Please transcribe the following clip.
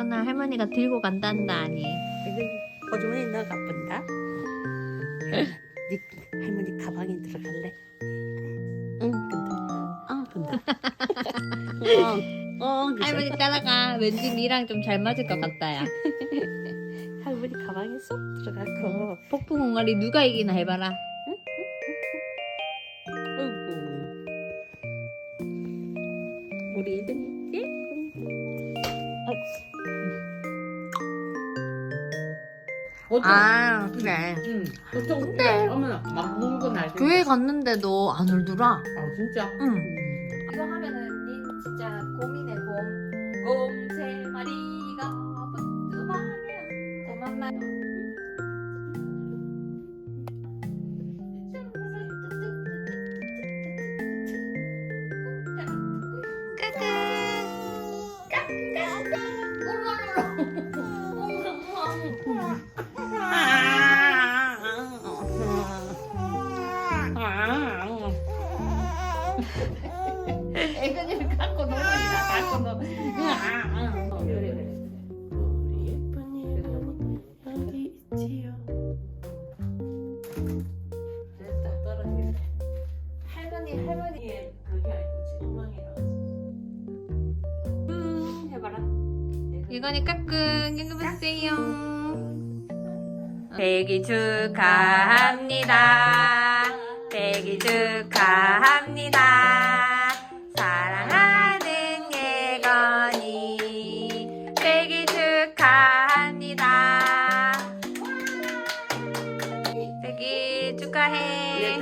예건아 할머니가 들고 간단다 아니. 호주머니 넣어 가본다. 네 할머니 가방에 들어갈래? 응, 근다. 어. 어, 어, 그래. 할머니 따라가. 왠지 니랑 좀 잘 맞을 것 같다야. 할머니 가방에 쏙 들어가고. 폭풍 옹알이 누가 이기나 해봐라. 우리 이든이 어떤 아 그래. 응. 어떤 근데 어머나 막 물고 날 교회 갔는데도 안 울더라. 아 진짜 응. 이거 하면은 닌 진짜 곰이네 곰. 곰 세 마리가 부뚜마냐 고만만. 갖고 놀아야 갖고 놀. 그래 그래. 우리 예쁜이 여기 있지요. 됐다 떨어지네. 할머니 할머니 이게 그게 아니고 엉망이라. 응 해봐라. 이건이 까꿍 이거 보세요. 생일 축하합니다. 생일 축하합니다. 사랑하는 예건이 생일 축하합니다. 생일 축하해. 예,